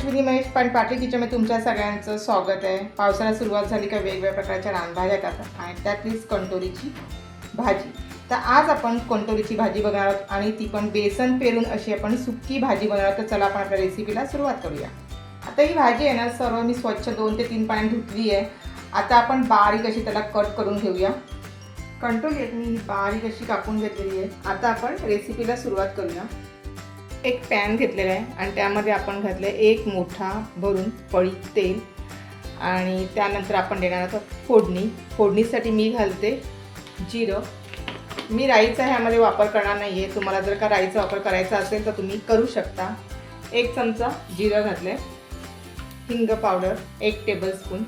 अश्विनी महेश पण पाटील किचनमध्ये तुमच्या सगळ्यांचं स्वागत आहे. पावसाळ्यात सुरुवात झाली का वेगवेगळ्या प्रकारच्या रानभाज्या करतात आणि त्यातलीच कंटोरीची भाजी. तर आज आपण कंटोरीची भाजी बघणार आहोत आणि ती पण बेसन पेरून अशी आपण सुक्की भाजी बनवणार आहोत. तर चला आपण आपल्या रेसिपीला सुरुवात करूया. आता ही भाजी आहे ना सर्व मी स्वच्छ दोन ते तीन पाण्यात धुतली आहे. आता आपण बारीक अशी त्याला कट करून घेऊया. कंटोरी मी ही बारीक अशी कापून घेतलेली आहे. आता आपण रेसिपीला सुरुवात करूया. एक पॅन घेतलेला आहे आणि त्यामध्ये आपण घातलं एक मोठा भरून पळी तेल. आणि त्यानंतर आपण देणार आहोत फोडणी. फोडणीसाठी मी घालते जिरं. मी राईचा ह्यामध्ये वापर करणार नाही आहे तुम्हाला जर का राईचा वापर करायचा असेल तर तुम्ही करू शकता. एक चमचा जिरं घातलं हिंग पावडर एक टेबलस्पून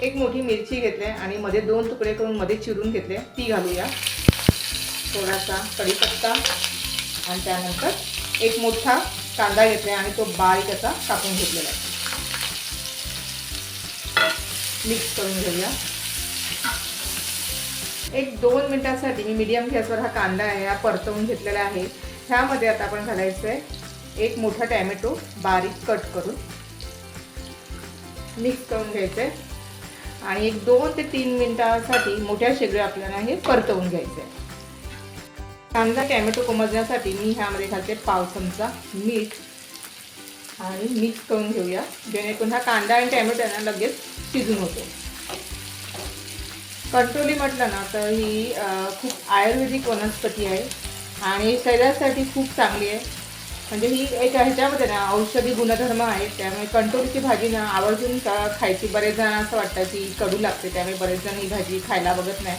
एक मोठी मिरची घेतली आणि मध्ये दोन तुकडे करून मध्ये चिरून घेतले ती घालूया. थोडासा कढीपत्ता. आणि त्यानंतर एक मोठा कांदा घेतला आणि तो बारीक असा कापून घेतलेला आहे. मिक्स करून घेऊया. एक दोन मिनटासाठी मी मीडियम गॅसवर हा कांदा आहे हा परतवून घेतलेला आहे. ह्यामध्ये आता आपण घालायचं आहे एक मोठा टॅमॅटो बारीक कट करून. मिक्स करून घ्यायचं आहे आणि एक दोन ते तीन मिनटासाठी मोठ्या शेगड्या आपल्याला हे परतवून घ्यायचं आहे कांदा टॅमॅटो कोमजण्यासाठी मी ह्यामध्ये घालते पाव चमचा मीठ. आणि मिक्स करून घेऊया. जेणेकरून हा कांदा आणि टॅमॅटो आहे ना लगेच शिजून होतो. कंट्रोली म्हटलं ना तर ही खूप आयुर्वेदिक वनस्पती आहे. आणि शरीरासाठी खूप चांगली आहे. म्हणजे ही एक ह्याच्यामध्ये ना औषधी गुणधर्म आहेत. त्यामुळे कंट्रोलची भाजी ना आवर्जून खायची बरेच जण असं वाटतं की कडू लागते. त्यामुळे बरेच जण ही भाजी खायला बघत नाही.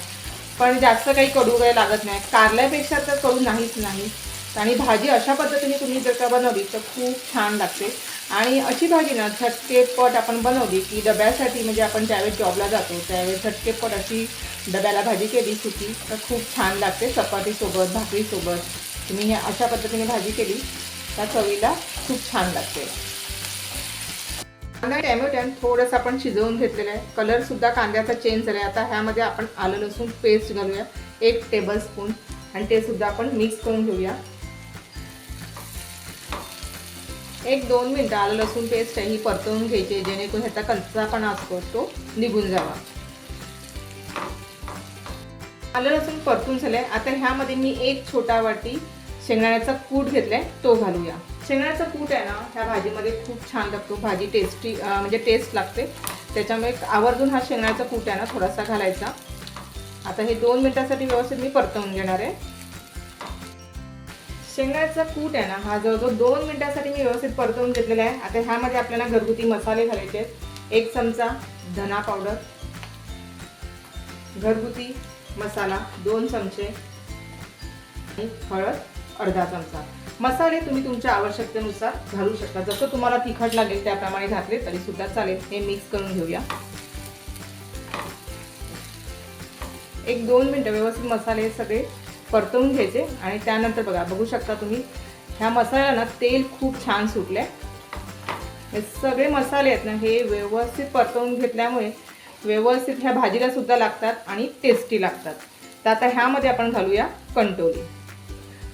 पण जास्त काही कडू काही लागत नाही. कारल्यापेक्षा तर कडू नाहीच नाही आणि भाजी अशा पद्धतीने तुम्ही जर का बनवली तर खूप छान लागते. आणि अशी भाजी ना झटकेपट आपण बनवली की डब्यासाठी म्हणजे आपण ज्यावेळेस जॉबला जातो त्यावेळेस झटकेपट अशी डब्याला भाजी केली सुकी तर खूप छान लागते. चपातीसोबत भाकरीसोबत. तुम्ही हे अशा पद्धतीने भाजी केली त्या चवीला खूप छान लागते. कांदा टॅमॅटो थोडंसं आपण शिजवून घेतलेलं आहे. कलरसुद्धा कांद्याचा चेंज झाला आहे आता ह्यामध्ये आपण आलं लसूण पेस्ट घालूया. एक टेबल स्पून आणि ते सुद्धा आपण मिक्स करून घेऊया. एक दोन मिनटं आलं लसूण पेस्ट आहे ही परतवून घ्यायची जेणेकरून ह्याचा कच्चापणा असतो तो निघून जावा. आलं लसूण परतून झालंय. आता ह्यामध्ये मी एक छोटा वाटी शेंगदाण्याचा कूट घेतलाय तो घालूया. शेंगण्याचा कूट आहे ना ह्या भाजीमध्ये खूप छान लागतो. भाजी टेस्टी म्हणजे टेस्ट लागते. त्याच्यामुळे आवर्जून हा शेंगण्याचा कूट आहे ना थोडासा घालायचा. आता हे दोन मिनिटासाठी व्यवस्थित मी परतवून घेणार आहे. शेंगण्याचा कूट आहे ना हा जवळजवळ दोन मिनिटासाठी मी व्यवस्थित परतवून घेतलेला आहे. आता ह्यामध्ये आपल्याला घरगुती मसाले घालायचे आहेत. एक चमचा धना पावडर घरगुती मसाला दोन चमचे हळद. अर्धा चमचा. मसाले तुम्ही तुमच्या आवश्यकतेनुसार घालू शकता. जसं तुम्हाला तिखट लागेल त्याप्रमाणे घातले तरी सुद्धा चालेल. हे मिक्स करून घेऊया. एक दोन मिनटं व्यवस्थित मसाले सगळे परतवून घ्यायचे आणि त्यानंतर बघा बघू शकता तुम्ही ह्या मसाल्याला तेल खूप छान सुटले हे सगळे मसाले आहेत ना हे व्यवस्थित परतवून घेतल्यामुळे व्यवस्थित ह्या भाजीला सुद्धा लागतात आणि टेस्टी लागतात. तर आता ह्यामध्ये आपण घालूया कंटोली.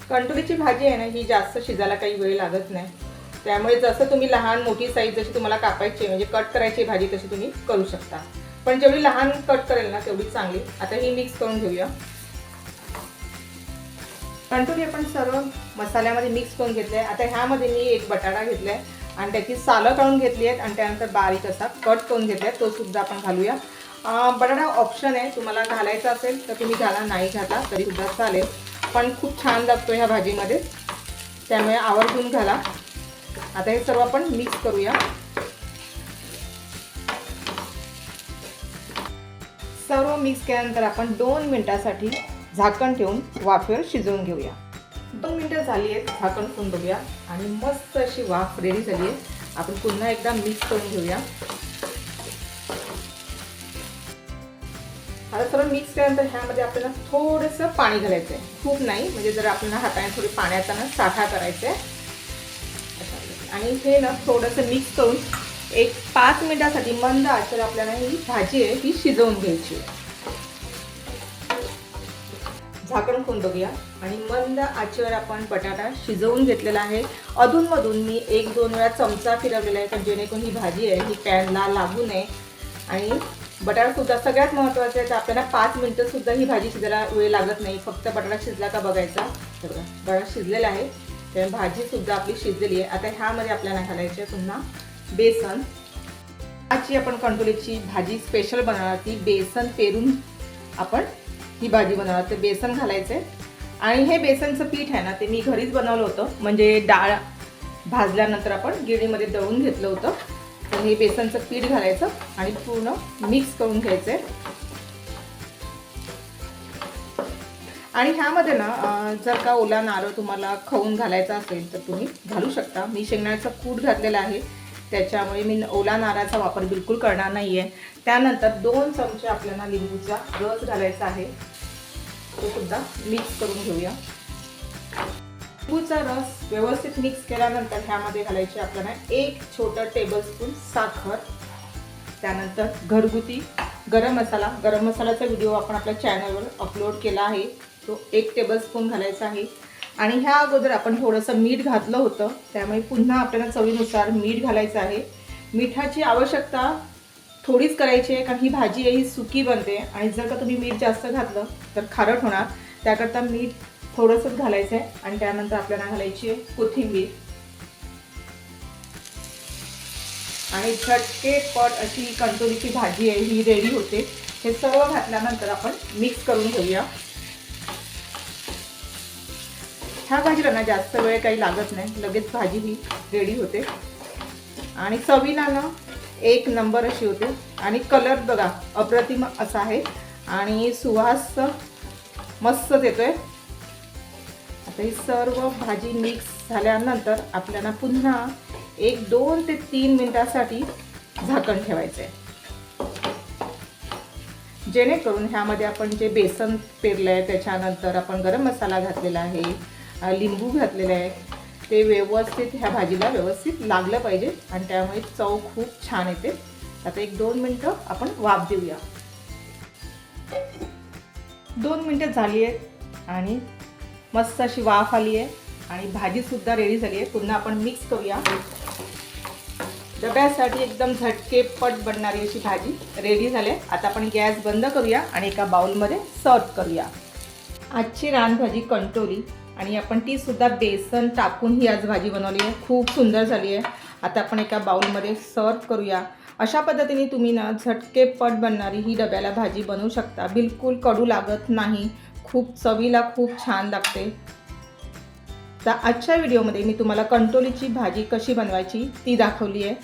कंटोलीची भाजी आहे ना ही जास्त शिजायला काही वेळ लागत नाही. त्यामुळे जसं तुम्ही लहान मोठी साईज जशी तुम्हाला कापायची म्हणजे कट करायची भाजी तशी तुम्ही करू शकता. पण जेवढी लहान कट करेल ना तेवढी चांगली. आता ही मिक्स करून घेऊया. कंटोली आपण सर्व मसाल्यामध्ये मिक्स करून घेतले आहे आता ह्यामध्ये मी एक बटाटा घेतला आहे आणि त्याची सालं काढून घेतली आहेत आणि त्यानंतर बारीक असा कट करून घेतला आहे तो सुद्धा आपण घालूया. बटाटा ऑप्शन आहे. तुम्हाला घालायचा असेल तर तुम्ही घाला नाही घाला तरी सुद्धा चालेल. पण खूप छान लागतो ह्या भाजीमध्ये. त्यामुळे आवर्जून घाला. आता हे सर्व आपण मिक्स करूया. सर्व मिक्स केल्यानंतर आपण दोन मिनिटासाठी झाकण ठेवून वाफेवर शिजवून घेऊया. दोन मिनटं झाली आहेत झाकण ठेवून बघूया. आणि मस्त अशी वाफ रेडी झाली आहे. आपण पुन्हा एकदा मिक्स करून घेऊया. आता सर्व मिक्स केल्यानंतर ह्यामध्ये आपल्याला थोडंसं पाणी घालायचं आहे खूप नाही म्हणजे जर आपल्याला हाताने थोडी पाण्याचा ना साठा करायचा आहे आणि हे ना थोडंसं मिक्स करून एक पाच मिनिटासाठी मंद आचर आपल्याला ही भाजी आहे ही शिजवून घ्यायची. झाकण खोन बघूया. आणि मंद आचेवर आपण बटाटा शिजवून घेतलेला आहे. अधूनमधून मी एक दोन वेळा चमचा फिरवलेला आहे कारण जेणेकरून ही भाजी आहे ही पॅनला लागू नये. आणि बटाटा सुद्धा सगळ्यात महत्त्वाचं आहे तर आपल्याला पाच मिनटं सुद्धा ही भाजी शिजायला वेळ लागत नाही. फक्त बटाटा शिजला का बघायचा. तर बघा बटाटा शिजलेला आहे. तर भाजी सुद्धा आपली शिजलेली आहे. आता ह्यामध्ये आपल्याला घालायचे पुन्हा बेसन. आजची आपण कंटोलीची भाजी स्पेशल बनवणार ती बेसन पेरून आपण ही भाजी बनवणार तर बेसन घालायचं आहे. आणि हे बेसनचं पीठ आहे ना ते मी घरीच बनवलं होतं. म्हणजे डाळ भाजल्यानंतर आपण गिरणीमध्ये दळून घेतलं होतं. तर हे बेसनचं पीठ घालायचं आणि पूर्ण मिक्स करून घ्यायचं. आहे आणि ह्यामध्ये ना जर का ओला नारळ तुम्हाला खाऊन घालायचा असेल तर तुम्ही घालू शकता. मी शेंगण्याचा कूट घातलेला आहे. त्याच्यामुळे मी ओला नारळाचा वापर बिलकुल करणार नाही आहे त्यानंतर दोन चमचे आपल्याला लिंबूचा रस घालायचा आहे. तो सुद्धा मिक्स करून घेऊया. लिंबूचा रस व्यवस्थित मिक्स केल्यानंतर ह्यामध्ये घालायची आपल्याला एक छोटं टेबलस्पून साखर त्यानंतर घरगुती गरम मसाला. गरम मसाल्याचा व्हिडिओ आपण आपल्या चॅनलवर अपलोड केला आहे. तो एक टेबलस्पून घालायचा आहे. आणि ह्या अगोदर आपण थोडंसं मीठ घातलं होतं. त्यामुळे पुन्हा आपल्याला चवीनुसार मीठ घालायचं आहे. मिठाची आवश्यकता थोडीच करायची आहे कारण ही भाजी आहे ही सुकी बनते. आणि जर का तुम्ही मीठ जास्त घातलं तर खारट होणार. त्याकरता मीठ थोडंसंच घालायचं आहे आणि त्यानंतर आपल्याला घालायची आहे कोथिंबीर. आणि झटकेपट अशी कंटोलीची भाजी आहे ही रेडी होते. हे सर्व घातल्यानंतर आपण मिक्स करून घेऊया. ह्या भाजीला ना जास्त वेळ काही लागत नाही लगेच भाजी ही रेडी होते. आणि चवीला ना एक नंबर अशी होते. आणि कलर बघा अप्रतिम असा आहे. आणि सुवास मस्तच येतोय आता ही सर्व भाजी मिक्स झाल्यानंतर आपल्याला पुन्हा एक दोन ते तीन मिनटासाठी झाकण ठेवायचं आहे जेणेकरून ह्यामध्ये आपण जे बेसन पेरलं आहे त्याच्यानंतर आपण गरम मसाला घातलेला आहे लिंबू घातलेलं आहे ते व्यवस्थित ह्या भाजीला व्यवस्थित लागलं पाहिजे आणि त्यामुळे चव खूप छान येते. आता एक दोन मिनटं आपण वाफ देऊया. दोन मिनटं झाली आहेत आणि मस्त अशी वाफ आली आहे आणि भाजीसुद्धा रेडी झाली आहे. पुन्हा आपण मिक्स करूया. डब्यासाठी एकदम झटकेपट बनणारी अशी भाजी रेडी झाली आहे. आता आपण गॅस बंद करूया आणि एका बाउलमध्ये सर्व करूया. आजची रानभाजी कंटोली आणि आपण तीसुद्धा बेसन टाकून ही आज भाजी बनवली आहे. खूप सुंदर झाली आहे. आता आपण एका बाउलमध्ये सर्व करूया. अशा पद्धतीने तुम्ही ना झटकेपट बनणारी ही डब्याला भाजी बनवू शकता. बिलकुल कडू लागत नाही. खूप चवीला खूप छान लागते. तर आजच्या व्हिडिओमध्ये मी तुम्हाला कंटोलीची भाजी कशी बनवायची ती दाखवली आहे.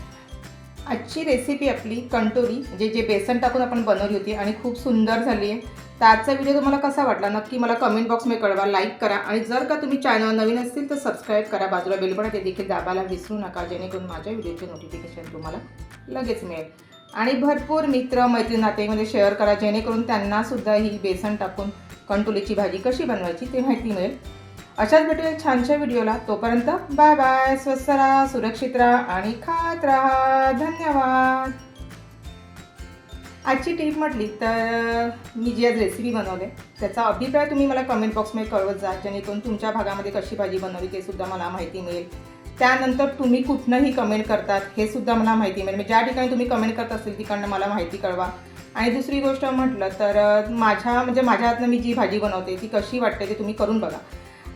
आजची रेसिपी आपली कंटोली म्हणजे जे बेसन टाकून आपण बनवली होती आणि खूप सुंदर झाली आहे. तर आजचा व्हिडिओ तुम्हाला कसा वाटला नक्की मला कमेंट बॉक्समध्ये कळवा लाईक करा आणि जर का तुम्ही चॅनल नवीन असतील तर सबस्क्राईब करा. बाजूला बेल ते देखील दाबायला विसरू नका जेणेकरून माझ्या व्हिडिओचे नोटिफिकेशन तुम्हाला लगेच मिळेल. आणि भरपूर मित्र मैत्रीण नातेमध्ये शेअर करा जेणेकरून त्यांनासुद्धा ही बेसन टाकून कंटोलीची भाजी कशी बनवायची ते माहिती मिळेल. अशाच भेटूया छानशा व्हिडिओला. तोपर्यंत बाय बाय स्वस्त राहा सुरक्षित राहा आणि खात राहा. धन्यवाद. आजची टीप म्हटली तर मी जी आज रेसिपी बनवले त्याचा अभिप्राय तुम्ही मला कमेंट बॉक्समध्ये कळवत जा जेणेकरून तुमच्या भागामध्ये कशी भाजी बनवली ते सुद्धा मला माहिती मिळेल. त्यानंतर तुम्ही कुठनंही कमेंट करतात हे सुद्धा मला माहिती मिळेल. म्हणजे ज्या ठिकाणी तुम्ही कमेंट करत असेल तिकडनं मला माहिती कळवा. आणि दुसरी गोष्ट म्हटलं तर माझ्या म्हणजे माझ्या हातनं मी जी भाजी बनवते ती कशी वाटते ते तुम्ही करून बघा.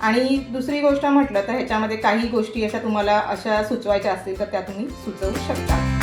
आणि दुसरी गोष्ट म्हटलं तर ह्याच्यामध्ये काही गोष्टी अशा तुम्हाला अशा सुचवायच्या असतील तर त्या तुम्ही सुचवू शकता.